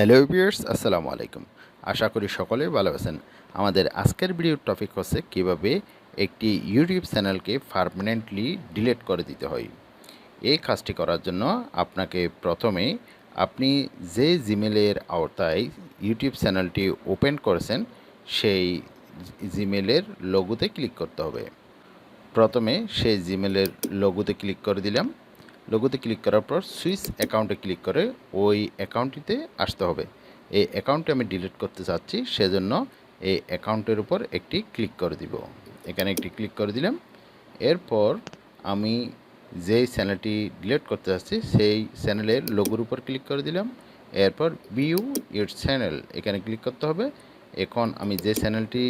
Hello viewers, আসসালামু আলাইকুম। আশা করি সকলে ভালো আছেন। আমাদের আজকের ভিডিওর টপিক হচ্ছে কীভাবে একটি ইউটিউব চ্যানেলকে পারমানেন্টলি ডিলিট করে দিতে হয়। এই কাজটি করার জন্য আপনাকে প্রথমে আপনি যে জিমেলের আওতায় ইউটিউব চ্যানেলটি ওপেন করেছেন, সেই জিমেলের লোগোতে ক্লিক করতে হবে। প্রথমে সেই জিমেলের লোগোতে ক্লিক করে দিলাম। লোগোতে ক্লিক করার পর সুইচ অ্যাকাউন্টে ক্লিক করে ওই অ্যাকাউন্টটিতে আসতে হবে। এই অ্যাকাউন্টটি আমি ডিলিট করতে চাচ্ছি, সেজন্য এই অ্যাকাউন্টের উপর একটি ক্লিক করে দিব। এখানে একটি ক্লিক করে দিলাম। এরপর আমি যেই চ্যানেলটি ডিলিট করতে চাচ্ছি, সেই চ্যানেলের লোগোর উপর ক্লিক করে দিলাম। এরপর বিউ ইউর চ্যানেল এখানে ক্লিক করতে হবে। এখন আমি যে চ্যানেলটি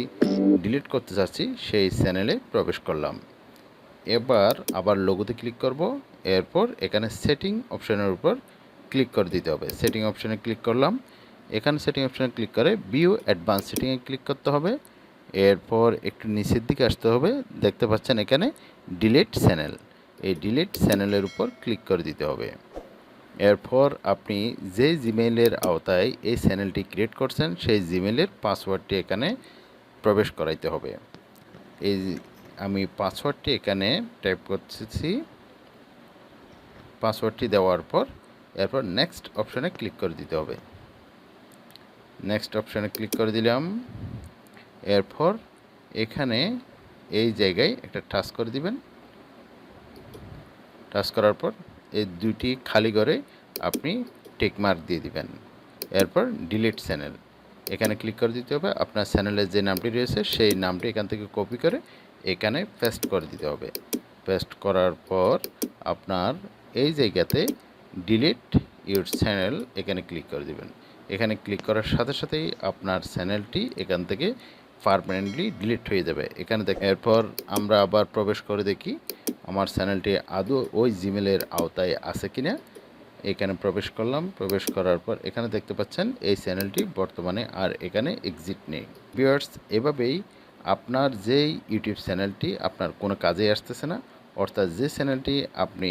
ডিলিট করতে চাচ্ছি, সেই চ্যানেলে প্রবেশ করলাম। এবার আবার লোগোতে ক্লিক করব। এরপর এখানে সেটিং অপশানের উপর ক্লিক করে দিতে হবে। সেটিং অপশানে ক্লিক করলাম। এখানে সেটিং অপশানে ক্লিক করে ভিউ অ্যাডভান্স সেটিংয়ে ক্লিক করতে হবে। এরপর একটু নিচের দিকে আসতে হবে। দেখতে পাচ্ছেন এখানে ডিলিট চ্যানেল এই ডিলিট চ্যানেলের উপর ক্লিক করে দিতে হবে। এরপর আপনি যে জিমেইলের আওতায় এই চ্যানেলটি ক্রিয়েট করছেন, সেই জিমেইলের পাসওয়ার্ডটি এখানে প্রবেশ করাইতে হবে। এই আমি পাসওয়ার্ডটি এখানে টাইপ করতেছি। পাসওয়ার্ডটি দেওয়ার পর, এরপর নেক্সট অপশানে ক্লিক করে দিতে হবে। নেক্সট অপশানে ক্লিক করে দিলাম। এরপর এখানে এই জায়গায় একটা টাচ করে দিবেন। টাচ করার পর এই দুটি খালি করে আপনি টেক মার্ক দিয়ে দিবেন। এরপর ডিলিট চ্যানেল এখানে ক্লিক করে দিতে হবে। আপনার চ্যানেলের যে নামটি রয়েছে, সেই নামটি এখান থেকে কপি করে এখানে পেস্ট করে দিতে হবে। পেস্ট করার পর আপনার এই জায়গাতে ডিলিট ইউর চ্যানেল এখানে ক্লিক করে দিবেন। এখানে ক্লিক করার সাথে সাথেই আপনার চ্যানেলটি এখান থেকে পারমানেন্টলি ডিলিট হয়ে যাবে। এখানে দেখ এরপর আমরা আবার প্রবেশ করে দেখি, আমার চ্যানেলটি আদৌ ওই জিমেলের আওতায় আছে কিনা। এখানে প্রবেশ করলাম, প্রবেশ করার পর এখানে দেখতে পাচ্ছেন, এই চ্যানেলটি বর্তমানে আর এখানে এক্সিট নেই। ভিউয়ার্স এভাবেই আপনার যেই ইউটিউব চ্যানেলটি আপনার কোনো কাজে আসতেছে না, অর্থাৎ যে চ্যানেলটি আপনি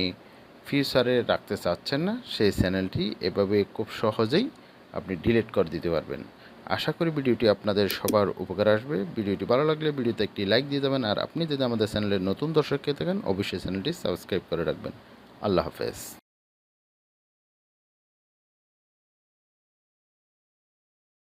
ফিউচারে রাখতে চাচ্ছেন না, সেই চ্যানেলটি এভাবে খুব সহজেই আপনি ডিলিট করে দিতে পারবেন। আশা করি ভিডিওটি আপনাদের সবার উপকার আসবে। ভিডিওটি ভালো লাগলে ভিডিওতে একটি লাইক দিয়ে দেবেন, আর আপনি যদি আমাদের চ্যানেলের নতুন দর্শক হয়ে থাকেন, অবশ্যই চ্যানেলটি সাবস্ক্রাইব করে রাখবেন। আল্লাহ হাফেজ।